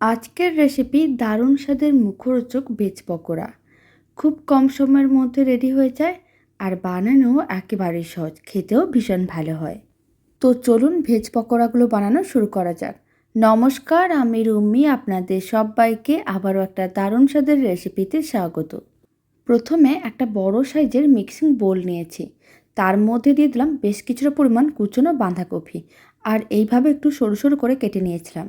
আজকের রেসিপি দারুণ স্বাদের মুখরোচক ভেজ পকোড়া। খুব কম সময়ের মধ্যে রেডি হয়ে যায় আর বানানো একেবারেই সহজ, খেতেও ভীষণ ভালো হয়। তো চলুন ভেজ পকোড়াগুলো বানানো শুরু করা যাক। নমস্কার, আমি রুমি, আপনাদের সবাইকে আবারও একটা দারুণ স্বাদের রেসিপিতে স্বাগত। প্রথমে একটা বড় সাইজের মিক্সিং বোল নিয়েছি। তার মধ্যে দিয়ে দিলাম বেশ কিছুটা পরিমাণ কুচনো বাঁধাকপি। আর এইভাবে একটু সরু সরু করে কেটে নিয়েছিলাম।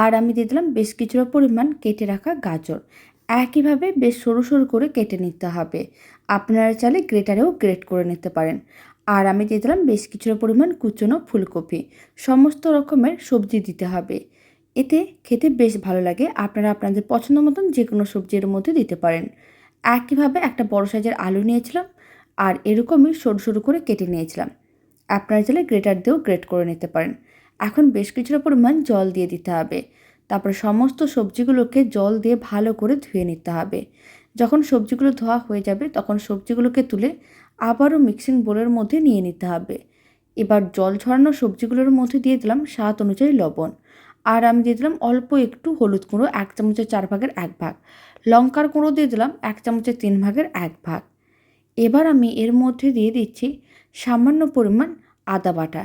আর আমি দিয়ে দিলাম বেশ কিছুটা পরিমাণ কেটে রাখা গাজর। একইভাবে বেশ সরু সরু করে কেটে নিতে হবে। আপনারা চাইলে গ্রেটারেও গ্রেট করে নিতে পারেন। আর আমি দিয়ে দিলাম বেশ কিছুটা পরিমাণ কুচনো ফুলকপি। সমস্ত রকমের সবজি দিতে হবে। এতে খেতে বেশ ভালো লাগে। আপনারা আপনাদের পছন্দ মতন যে কোনো সবজির মধ্যে দিতে পারেন। একইভাবে একটা বড় সাইজের আলু নিয়েছিলাম আর এরকমই সরু সরু করে কেটে নিয়েছিলাম। আপনারা চাইলে গ্রেটার দিয়েও গ্রেট করে নিতে পারেন। এখন বেশ কিছুটা পরিমাণ জল দিয়ে দিতে হবে। তারপরে সমস্ত সবজিগুলোকে জল দিয়ে ভালো করে ধুয়ে নিতে হবে। যখন সবজিগুলো ধোয়া হয়ে যাবে, তখন সবজিগুলোকে তুলে আবারও মিক্সিং বোলের মধ্যে নিয়ে নিতে হবে। এবার জল ঝরানো সবজিগুলোর মধ্যে দিয়ে দিলাম স্বাদ অনুযায়ী লবণ। আর আমি দিয়ে দিলাম অল্প একটু হলুদ গুঁড়ো, এক চামচের চার ভাগের এক ভাগ। লঙ্কার গুঁড়ো দিয়ে দিলাম এক চামচের তিন ভাগের এক ভাগ। এবার আমি এর মধ্যে দিয়ে দিচ্ছি সামান্য পরিমাণ আদা বাটা।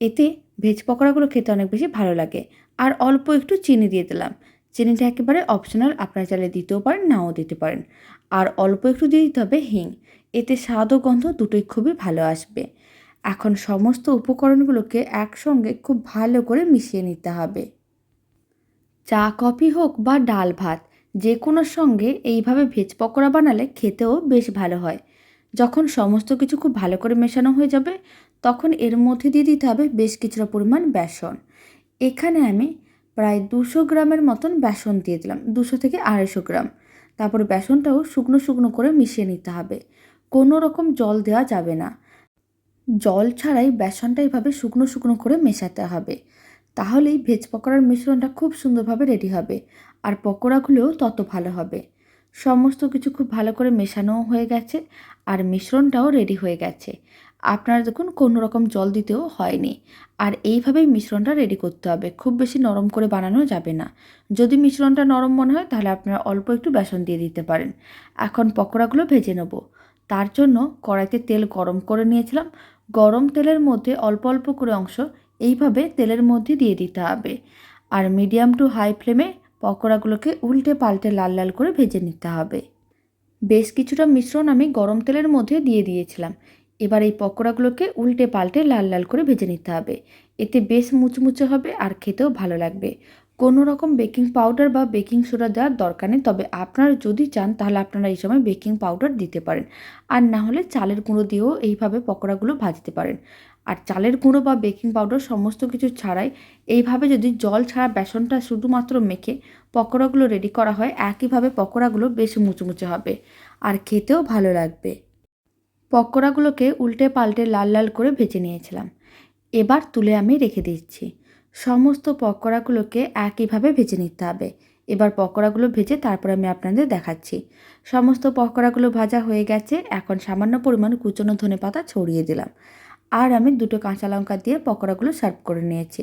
এতে ভেজ পকোড়াগুলো খেতে অনেক বেশি ভালো লাগে। আর অল্প একটু চিনি দিয়ে দিলাম। চিনিটা একেবারে অপশনাল আপনারা চাইলে দিতেও পারেন, নাও দিতে পারেন। আর অল্প একটু দিয়ে দিতে হবে হিং। এতে স্বাদ ও গন্ধ দুটোই খুবই ভালো আসবে। এখন সমস্ত উপকরণগুলোকে একসঙ্গে খুব ভালো করে মিশিয়ে নিতে হবে। চা, কফি হোক বা ডাল ভাত যে কোনো সঙ্গে এইভাবে ভেজ পকোড়া বানালে খেতেও বেশ ভালো হয়। যখন সমস্ত কিছু খুব ভালো করে মেশানো হয়ে যাবে তখন এর মধ্যে দিয়ে দিতে হবে বেশ কিছুটা পরিমাণ বেসন। এখানে আমি প্রায় দুশো গ্রামের মতন বেসন দিয়ে দিলাম, দুশো থেকে আড়াইশো গ্রাম। তারপরে বেসনটাও শুকনো শুকনো করে মিশিয়ে নিতে হবে। কোনো রকম জল দেওয়া যাবে না। জল ছাড়াই বেসনটা এইভাবে শুকনো শুকনো করে মেশাতে হবে। তাহলেই ভেজ পকোড়ার মিশ্রণটা খুব সুন্দরভাবে রেডি হবে আর পকোড়াগুলোও তত ভালো হবে। সমস্ত কিছু খুব ভালো করে মেশানোও হয়ে গেছে আর মিশ্রণটাও রেডি হয়ে গেছে। আপনারা দেখুন কোনো রকম জল দিতেও হয়নি। আর এইভাবেই মিশ্রণটা রেডি করতে হবে। খুব বেশি নরম করে বানানো যাবে না। যদি মিশ্রণটা নরম মনে হয়, তাহলে আপনারা অল্প একটু বেসন দিয়ে দিতে পারেন। এখন পকোড়াগুলো ভেজে নেব। তার জন্য কড়াইতে তেল গরম করে নিয়েছিলাম। গরম তেলের মধ্যে অল্প অল্প করে অংশ এইভাবে তেলের মধ্যে দিয়ে দিতে হবে। আর মিডিয়াম টু হাই ফ্লেমে পকোড়াগুলোকে উল্টে পাল্টে লাল লাল করে ভেজে নিতে হবে। বেশ কিছুটা মিশ্রণ আমি গরম তেলের মধ্যে দিয়ে দিয়েছিলাম। এবার এই পকোড়াগুলোকে উল্টে পাল্টে লাল লাল করে ভেজে নিতে হবে। এতে বেশ মুচমুচে হবে আর খেতেও ভালো লাগবে। কোনো রকম বেকিং পাউডার বা বেকিং সোডা দেওয়ার দরকার নেই, তবে আপনারা যদি চান তাহলে আপনারা এই সময় বেকিং পাউডার দিতে পারেন। আর না হলে চালের গুঁড়ো দিয়েও এইভাবে পকোড়াগুলো ভাজতে পারেন। আর চালের গুঁড়ো বা বেকিং পাউডার সমস্ত কিছু ছাড়াই এইভাবে যদি জল ছাড়া বেসনটা শুধুমাত্র মেখে পকোড়াগুলো রেডি করা হয়, একইভাবে পকোড়াগুলো বেশ মুচমুচে হবে। আর খেতেও ভালো লাগবে। পকোড়াগুলোকে উল্টে পাল্টে লাল লাল করে ভেজে নিয়েছিলাম। এবার তুলে আমি রেখে দিচ্ছি। সমস্ত পকোড়াগুলোকে একইভাবে ভেজে নিতে হবে। এবার পকোড়াগুলো ভেজে তারপর আমি আপনাদের দেখাচ্ছি। সমস্ত পকোড়াগুলো ভাজা হয়ে গেছে, এখন সামান্য পরিমাণ কুচনো ধনে পাতা ছড়িয়ে দিলাম। আর আমি দুটো কাঁচা লঙ্কা দিয়ে পকোড়াগুলো সার্ভ করে নিয়েছি।